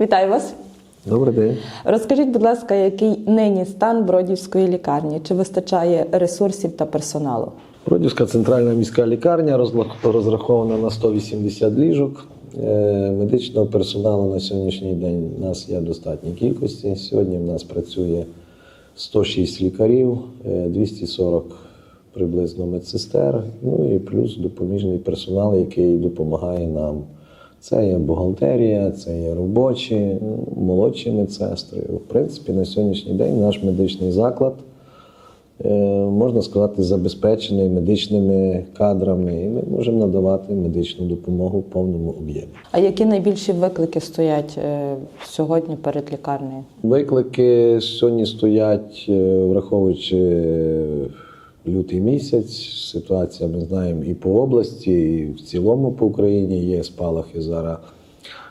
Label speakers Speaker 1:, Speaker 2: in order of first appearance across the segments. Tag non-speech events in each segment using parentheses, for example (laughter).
Speaker 1: Вітаю вас.
Speaker 2: Добрий день.
Speaker 1: Розкажіть, будь ласка, який нині стан Бродівської лікарні? Чи вистачає ресурсів та персоналу?
Speaker 2: Бродівська центральна міська лікарня розрахована на 180 ліжок. Е, Медичного персоналу на сьогоднішній день у нас є достатній кількості. Сьогодні в нас працює 106 лікарів, е, 240 приблизно медсестер, ну і плюс допоміжний персонал, який допомагає нам. Це є бухгалтерія, це є робочі, молодші медсестри. В принципі, на сьогоднішній день наш медичний заклад е, можна сказати, забезпечений медичними кадрами, і ми можемо надавати медичну допомогу в повному об'ємі.
Speaker 1: А які найбільші виклики стоять е, сьогодні перед лікарнею?
Speaker 2: Виклики сьогодні стоять, е, враховуючи лютий місяць. Ситуація ми знаємо і по області, і в цілому по Україні є спалахи зараз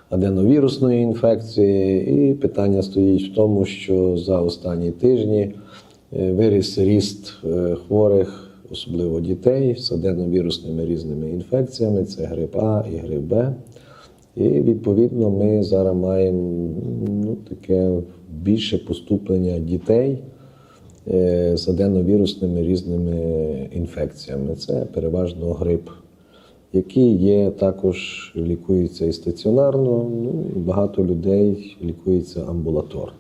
Speaker 2: аденовірусної інфекції. І питання стоїть в тому, що за останні тижні е, виріс ріст е, хворих, особливо дітей, з аденовірусними різними інфекціями. Це грип А і грип Б. І відповідно ми зараз маємо ну, таке більше поступлення дітей з аденовірусними різними інфекціями. Це переважно грип, який є також лікується і стаціонарно, ну, багато людей лікується амбулаторно.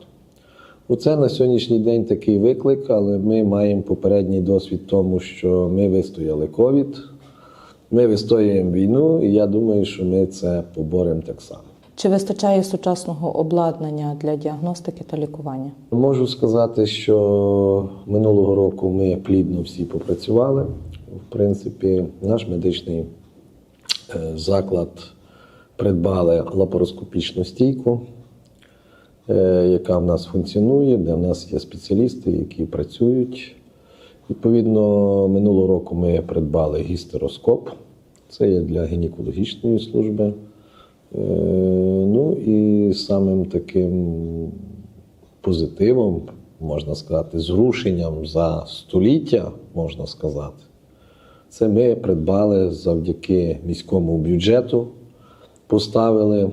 Speaker 2: Оце на сьогоднішній день такий виклик, але ми маємо попередній досвід тому, що ми вистояли ковід, ми вистоюємо війну, і я думаю, що ми це поборемо так само.
Speaker 1: Чи вистачає сучасного обладнання для діагностики та лікування?
Speaker 2: Можу сказати, що минулого року ми плідно всі попрацювали. В принципі, наш медичний е, заклад придбали лапароскопічну стійку, е, яка в нас функціонує, де в нас є спеціалісти, які працюють. Відповідно, минулого року ми придбали гістероскоп, це є для гінекологічної служби. Е, Ну і самим таким позитивом, можна сказати, зрушенням за століття, можна сказати, це ми придбали завдяки міському бюджету, поставили,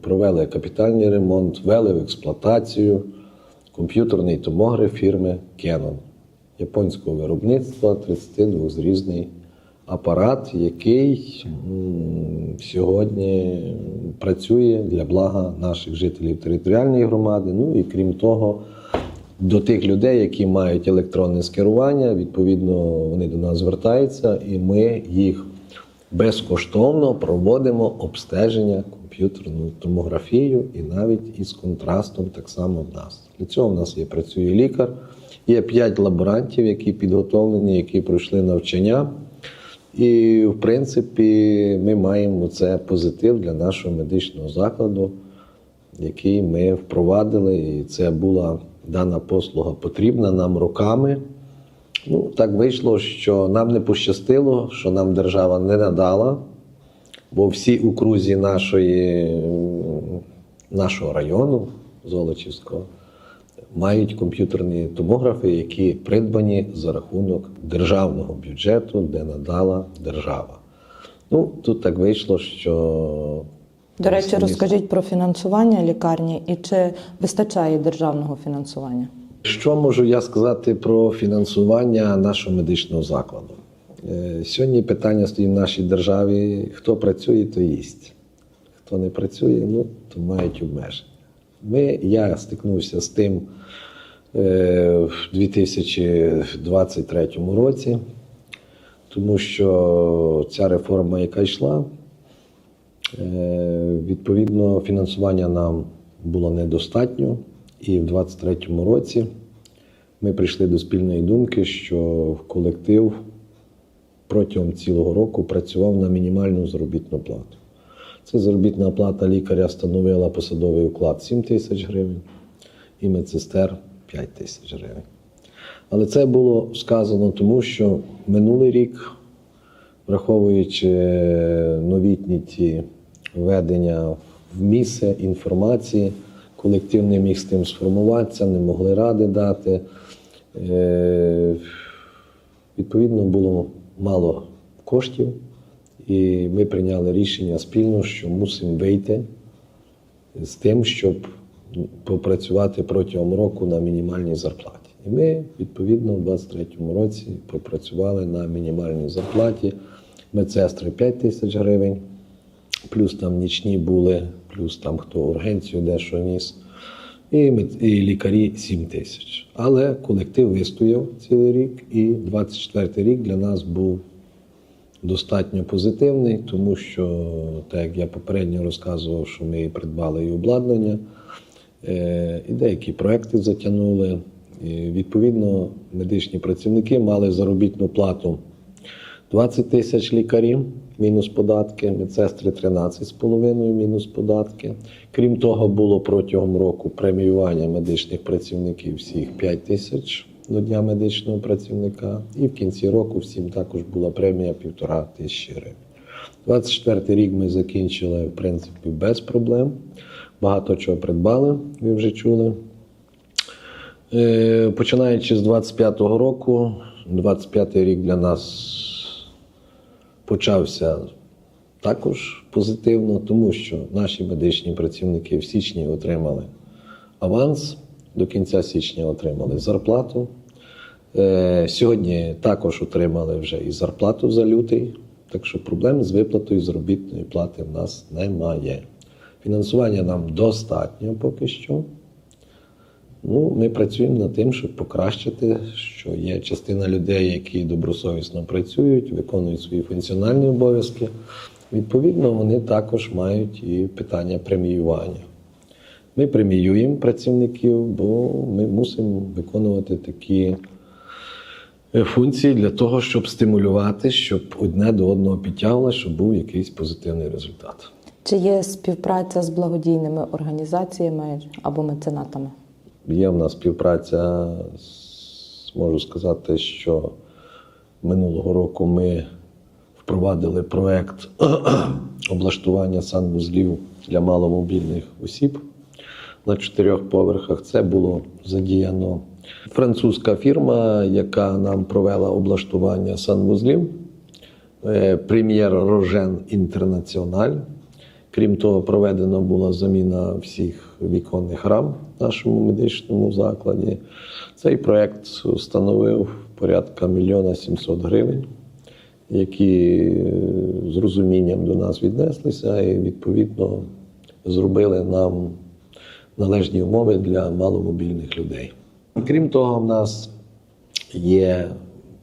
Speaker 2: провели капітальний ремонт, ввели в експлуатацію комп'ютерний томограф фірми Canon. Японського виробництва 32-зрізний апарат, який сьогодні працює для блага наших жителів територіальної громади. Ну і крім того, до тих людей, які мають електронне скерування, відповідно, вони до нас звертаються, і ми їх безкоштовно проводимо обстеження комп'ютерну томографію і навіть із контрастом так само в нас. Для цього в нас є працює лікар, є п'ять лаборантів, які підготовлені, які пройшли навчання. І, в принципі, ми маємо це позитив для нашого медичного закладу, який ми впровадили, і це була дана послуга потрібна нам роками. Ну, так вийшло, що нам не пощастило, що нам держава не надала, бо всі окрузі нашої, нашого району Золочівського мають комп'ютерні томографи, які придбані за рахунок державного бюджету, де надала держава. Ну, тут так вийшло, що.
Speaker 1: До речі, розкажіть про фінансування лікарні і чи вистачає державного фінансування?
Speaker 2: Що можу я сказати про фінансування нашого медичного закладу? Е, Сьогодні питання стоїть в нашій державі: хто працює, то їсть. Хто не працює, ну, то мають обмеження. Ми, я стикнувся з тим е, в 2023 році, тому що ця реформа, яка йшла, Е, Відповідно, фінансування нам було недостатньо, і в 2023 році ми прийшли до спільної думки, що колектив протягом цілого року працював на мінімальну заробітну плату. Це заробітна плата лікаря становила посадовий уклад 7 тисяч гривень і медсестер 5 тисяч гривень. Але це було сказано тому, що минулий рік враховуючи новітні ті введення в місце інформації, колектив не міг з тим сформуватися, не могли ради дати. Е, Відповідно, було мало коштів, і ми прийняли рішення спільно, що мусимо вийти з тим, щоб попрацювати протягом року на мінімальній зарплаті. І ми, відповідно, в 2023 році попрацювали на мінімальній зарплаті. Медсестри 5 тисяч гривень, плюс там нічні були, плюс там хто ургенцію дещо ніс. І, лікарі 7 тисяч. Але колектив вистояв цілий рік, і 24 рік для нас був достатньо позитивний, тому що, так як я попередньо розказував, що ми придбали і обладнання, е, і деякі проекти затягнули. І, відповідно, медичні працівники мали заробітну плату 20 тисяч лікарів, мінус податки, медсестри 13,5 мінус податки. Крім того, було протягом року преміювання медичних працівників всіх 5 тисяч до Дня медичного працівника. І в кінці року всім також була премія півтора тисячі гривень. 24 рік ми закінчили, в принципі, без проблем. Багато чого придбали, ви вже чули. Е, Починаючи з 25-го року, 25-й рік для нас почався також позитивно, тому що наші медичні працівники в січні отримали аванс, до кінця січня отримали зарплату. Е, Сьогодні також отримали вже і зарплату за лютий, так що проблем з виплатою заробітної плати в нас немає. Фінансування нам достатньо поки що. Ну, ми працюємо над тим, щоб покращити, що є частина людей, які добросовісно працюють, виконують свої функціональні обов'язки. Відповідно, вони також мають і питання преміювання. Ми преміюємо працівників, бо ми мусимо виконувати такі функції для того, щоб стимулювати, щоб одне до одного підтягувало, щоб був якийсь позитивний результат.
Speaker 1: Чи є співпраця з благодійними організаціями або меценатами?
Speaker 2: Є в нас співпраця, можу сказати, що минулого року ми впровадили проект (clears throat) облаштування санвузлів для маломобільних осіб на чотирьох поверхах. Це було задіяно французька фірма, яка нам провела облаштування санвузлів. Е, Прем'єр Рожен Інтернаціональ. Крім того, проведена була заміна всіх віконних рам в нашому медичному закладі. Цей проєкт становив порядка мільйона сімсот гривень, які е, з розумінням до нас віднеслися і відповідно зробили нам належні умови для маломобільних людей. Крім того, в нас є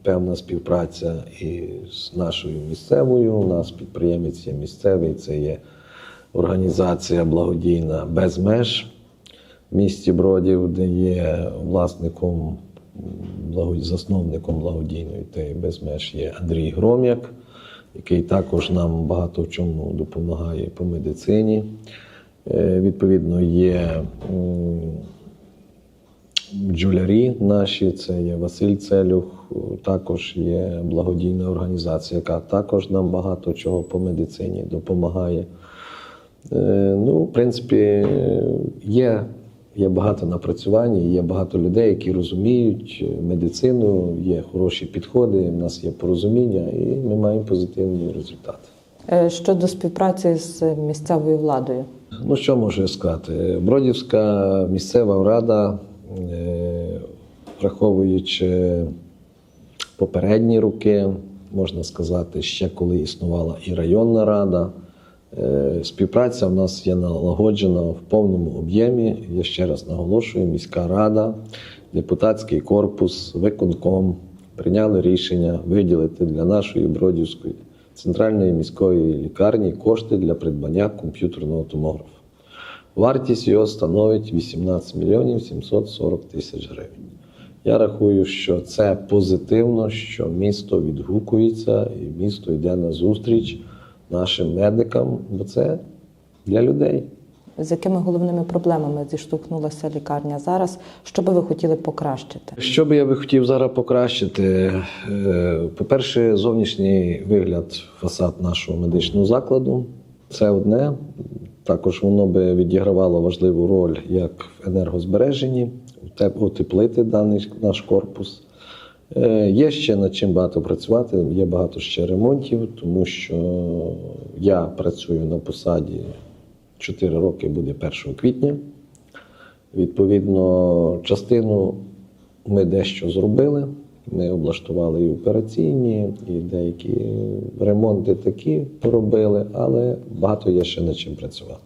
Speaker 2: певна співпраця і з нашою місцевою. У нас підприємець є місцевий, це є організація благодійна без меж в місті Бродів, де є власником, засновником благодійної та без меж є Андрій Гром'як, який також нам багато в чому допомагає по медицині. Е, Відповідно, є бджолярі наші, це є Василь Целюх, також є благодійна організація, яка також нам багато чого по медицині допомагає. Е, Ну, в принципі, є, є багато напрацювань, є багато людей, які розуміють медицину, є хороші підходи, в нас є порозуміння, і ми маємо позитивні результати.
Speaker 1: Е, Щодо співпраці з місцевою владою,
Speaker 2: Ну, що можу сказати? Бродівська місцева рада, е, враховуючи попередні роки, можна сказати, ще коли існувала і районна рада. е, Співпраця в нас є налагоджена в повному об'ємі. Я ще раз наголошую: міська рада, депутатський корпус, виконком прийняли рішення виділити для нашої Бродівської центральної міської лікарні кошти для придбання комп'ютерного томографа. Вартість його становить 18 мільйонів 740 тисяч гривень. Я рахую, що це позитивно, що місто відгукується і місто йде на зустріч нашим медикам, бо це для людей.
Speaker 1: з якими головними проблемами зіштовхнулася лікарня зараз? Що би ви хотіли покращити?
Speaker 2: Що би я би хотів зараз покращити? Е, По-перше, зовнішній вигляд фасад нашого медичного закладу. Це одне. Також воно би відігравало важливу роль як в енергозбереженні, утеплити даний наш корпус. Е, Є ще над чим багато працювати, є багато ще ремонтів, тому що я працюю на посаді 4 роки буде 1 квітня. Відповідно, частину ми дещо зробили. Ми облаштували і операційні, і деякі ремонти такі поробили, але багато є ще над чим працювати.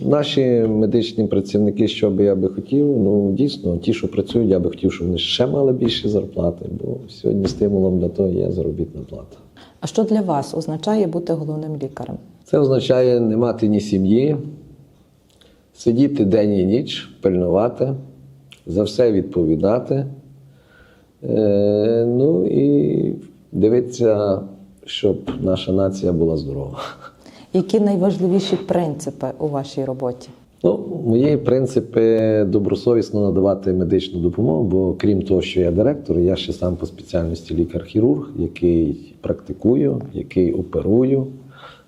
Speaker 2: Наші медичні працівники, що би я би хотів, ну дійсно, ті, що працюють, я би хотів, щоб вони ще мали більші зарплати, бо сьогодні стимулом для того є заробітна плата.
Speaker 1: А що для вас означає бути головним лікарем?
Speaker 2: Це означає не мати ні сім'ї, сидіти день і ніч, пильнувати, за все відповідати. Е, ну і дивитися, щоб наша нація була здорова.
Speaker 1: Які найважливіші принципи у вашій роботі?
Speaker 2: Ну, мої принципи добросовісно надавати медичну допомогу, бо крім того, що я директор, я ще сам по спеціальності лікар-хірург, який практикую, який оперую,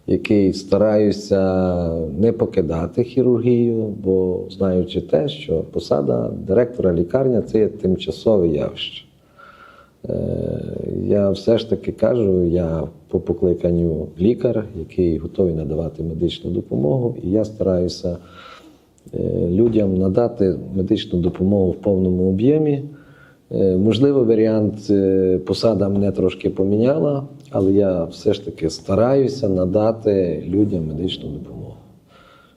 Speaker 2: який стараюся не покидати хірургію, бо знаючи те, що посада директора лікарня це є тимчасове явище. Е, Я все ж таки кажу, я по покликанню лікар, який готовий надавати медичну допомогу, і я стараюся е, людям надати медичну допомогу в повному об'ємі. Е, Можливо, варіант посада мене трошки поміняла, але я все ж таки стараюся надати людям медичну допомогу.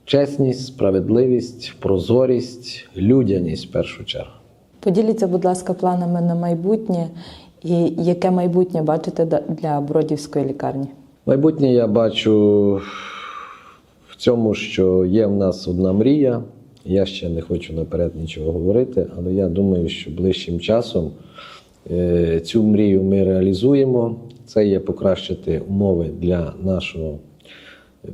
Speaker 2: Чесність, справедливість, прозорість, людяність в першу чергу.
Speaker 1: Поділіться, будь ласка, планами на майбутнє і яке майбутнє бачите для Бродівської лікарні?
Speaker 2: Майбутнє я бачу в цьому, що є в нас одна мрія. Я ще не хочу наперед нічого говорити, але я думаю, що ближчим часом цю мрію ми реалізуємо. Це є покращити умови для нашого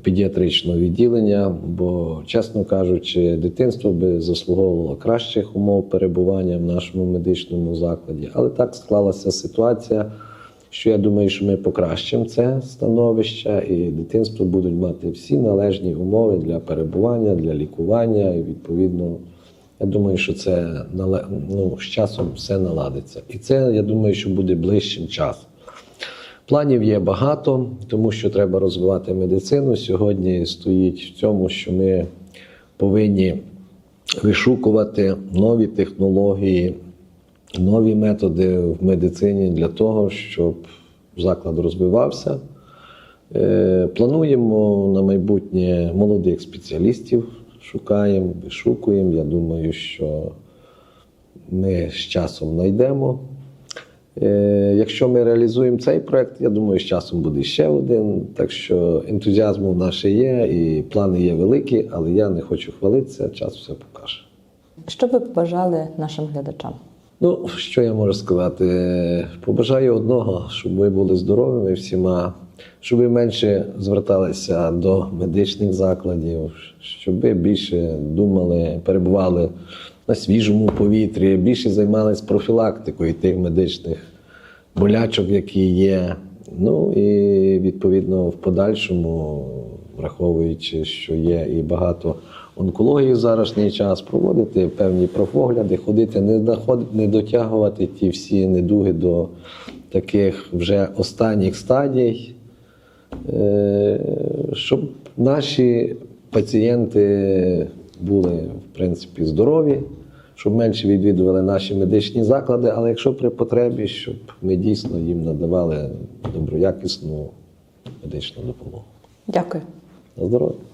Speaker 2: педіатричного відділення, бо, чесно кажучи, дитинство би заслуговувало кращих умов перебування в нашому медичному закладі. Але так склалася ситуація, що я думаю, що ми покращимо це становище, і дитинство будуть мати всі належні умови для перебування, для лікування. І відповідно, я думаю, що це ну, з часом все наладиться. І це я думаю, що буде ближчим часом. Планів є багато, тому що треба розвивати медицину. Сьогодні стоїть в цьому, що ми повинні вишукувати нові технології, нові методи в медицині для того, щоб заклад розвивався. Е, Плануємо на майбутнє молодих спеціалістів, шукаємо, вишукуємо. Я думаю, що ми з часом знайдемо. Е, Якщо ми реалізуємо цей проект, я думаю, з часом буде ще один. Так що ентузіазму в нас є, і плани є великі, але я не хочу хвалитися, час все покаже.
Speaker 1: Що ви побажали нашим глядачам?
Speaker 2: Ну, що я можу сказати? Побажаю одного, щоб ви були здоровими всіма, щоб ви менше зверталися до медичних закладів, щоб ви більше думали, перебували на свіжому повітрі, більше займалися профілактикою тих медичних болячок, які є. Ну і відповідно в подальшому, враховуючи, що є і багато онкології в зарашній час, проводити певні профогляди, ходити, не не дотягувати ті всі недуги до таких вже останніх стадій, щоб наші пацієнти були в принципі здорові, щоб менше відвідували наші медичні заклади, але якщо при потребі, щоб ми дійсно їм надавали доброякісну медичну допомогу.
Speaker 1: Дякую.
Speaker 2: На здоров'я!